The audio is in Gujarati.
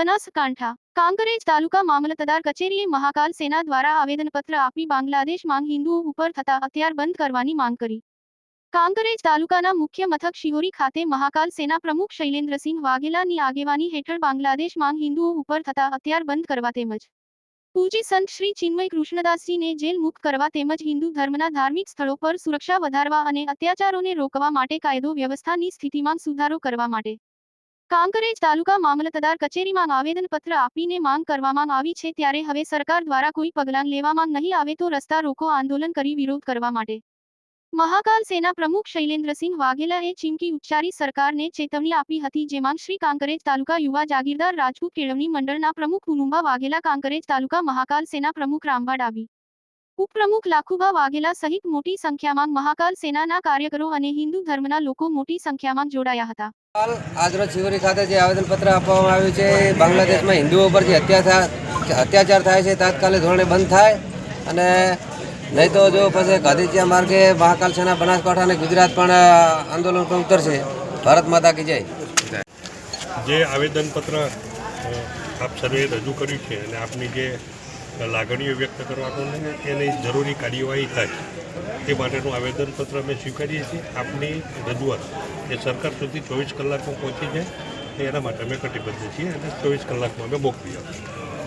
બનાસકાંઠા, કાંકરેજ તાલુકા મામલતદાર કચેરીએ મહાકાલ સેના દ્વારા આવેદનપત્ર આપી બાંગ્લાદેશ માંગ હિન્દુઓ ઉપર થતા હથિયાર બંધ કરવાની માંગ કરી. કાંકરેજ તાલુકાના મુખ્ય મથક શિહોરી ખાતે મહાકાલ સેના પ્રમુખ શૈલેન્દ્રસિંહ વાઘેલાની આગેવાની હેઠળ બાંગ્લાદેશ માંગ હિન્દુઓ ઉપર થતા હથિયાર બંધ કરવા તેમજ પૂજી સંત શ્રી ચિન્મય કૃષ્ણદાસજીને જેલ મુક્ત કરવા તેમજ હિન્દુ ધર્મના ધાર્મિક સ્થળો પર સુરક્ષા વધારવા અને અત્યાચારોને રોકવા માટે કાયદો વ્યવસ્થાની સ્થિતિમાં સુધારો કરવા માટે કાંકરેજ તાલુકા મામલતદાર કચેરીમાં આવેદનપત્ર આપીને માંગ કરવામાં આવી છે ત્યારે હવે સરકાર દ્વારા કોઈ પગલાં લેવામાં નહીં આવે તો રસ્તા રોકો આંદોલન કરી વિરોધ કરવા માટે. મહાકાલ સેના પ્રમુખ શૈલેન્દ્રસિંહ વાઘેલાએ ચીમકી ઉચ્ચારી સરકારને ચેતવણી આપી હતી જેમાં શ્રી કાંકરેજ તાલુકા યુવા જાગીરદાર રાજપૂત કેળવણી મંડળના પ્રમુખ કુનુંબા વાઘેલા કાંકરેજ તાલુકા મહાકાલ સેના પ્રમુખ રામભા ડાબી ઉપપ્રમુખ લાખુભા વાઘેલા સહિત મોટી સંખ્યામાં મહાકાલ સેનાના કાર્યકરો અને હિન્દુ ધર્મના લોકો મોટી સંખ્યામાં જોડાયા હતા. હાલ આજરોજ શિવરી ખાતે જે આવેદનપત્ર આપવામાં આવ્યું છે એ બાંગ્લાદેશમાં હિન્દુઓ ઉપર જે અત્યાચાર અત્યાચાર થાય છે તાત્કાલિક ધોરણે બંધ થાય અને નહીં તો જો પછી ગાંધીજીયા માર્ગે મહાકાલ સેના બનાસકાંઠા અને ગુજરાત પણ આંદોલન પર ઉતરશે. ભારત માતા કી જય. જે આવેદનપત્ર આપ સર્વે રજૂ કર્યું છે અને આપની જે લાગણીઓ વ્યક્ત કરવાનું એની જરૂરી કાર્યવાહી થાય, એ માટેનું આવેદનપત્ર અમે સ્વીકારીએ છીએ. આપની રજૂઆત એ સરકાર સુધી ચોવીસ કલાકમાં પહોંચી જાય એના માટે અમે કટિબદ્ધ છીએ અને ચોવીસ કલાકમાં અમે મોકલી આપીશું